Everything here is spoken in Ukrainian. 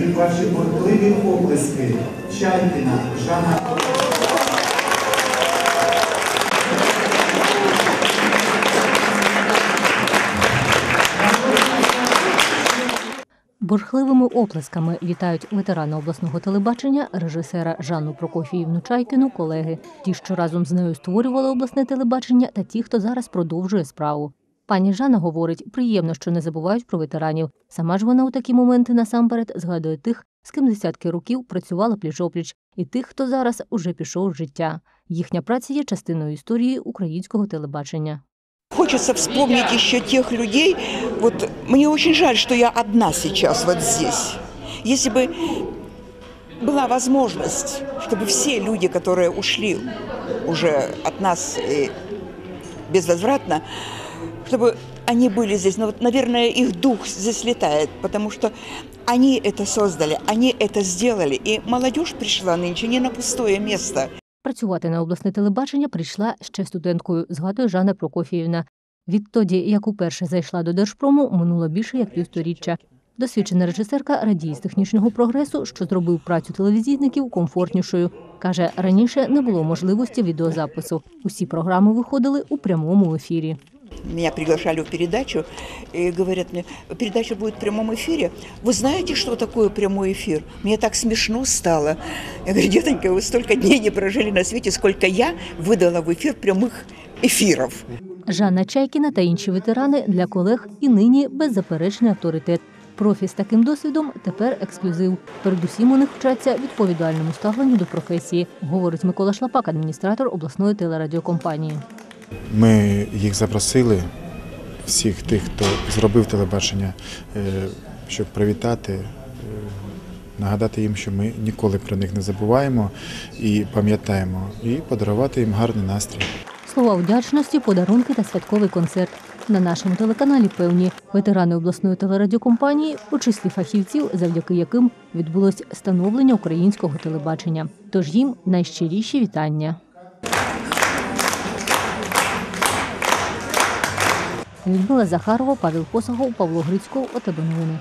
І ваші бурхливі оплески. Чайкіна Жанна. Бурхливими оплесками вітають ветерана обласного телебачення, режисера Жанну Прокофіївну Чайкіну, колеги, ті, що разом з нею створювали обласне телебачення, та ті, хто зараз продовжує справу. Пані Жанна говорить, приємно, що не забувають про ветеранів. Сама ж вона у такі моменти насамперед згадує тих, з ким десятки років працювала пліч-опліч, і тих, хто зараз уже пішов з життя. Їхня праця є частиною історії українського телебачення. Хочется вспомнить еще тех людей. Вот мне очень жаль, что я одна сейчас вот здесь. Если бы была возможность, чтобы все люди, которые ушли уже от нас и безвозвратно, чтобы они были здесь. Но вот, наверное, их дух здесь летает, потому что они это создали, они это сделали. И молодежь пришла нынче не на пустое место. Працювати на обласне телебачення прийшла ще студенткою, згадує Жанна Прокофіївна. Відтоді, як уперше зайшла до Держпрому, минуло більше як півсторіччя. Досвідчена режисерка радіє з технічного прогресу, що зробив працю телевізійників комфортнішою. Каже, раніше не було можливості відеозапису. Усі програми виходили у прямому ефірі. Меня приглашали в передачу и говорят мне, передача будет в прямом эфире. Вы знаете, что такое прямой эфир? Мне так смешно стало. Я говорю, детонька, вы столько дней не прожили на свете, сколько я выдала в эфир прямых эфиров. Жанна Чайкіна та інші ветерани для колег і нині беззаперечний авторитет. Профі з таким досвідом тепер ексклюзив. Передусім у них вчаться відповідальному ставленню до професії, говорить Микола Шлапак, адміністратор обласної телерадіокомпанії. Ми їх запросили, всіх тих, хто зробив телебачення, е, щоб привітати, е, нагадати їм, що ми ніколи про них не забуваємо і пам'ятаємо, і подарувати їм гарний настрій. Слова вдячності, подарунки та святковий концерт. На нашому телеканалі певні ветерани обласної телерадіокомпанії у числі фахівців, завдяки яким відбулось становлення українського телебачення. Тож їм найщиріші вітання. Людмила Захарова, Павел Посагов, Павло Грицько, ОТБ новини.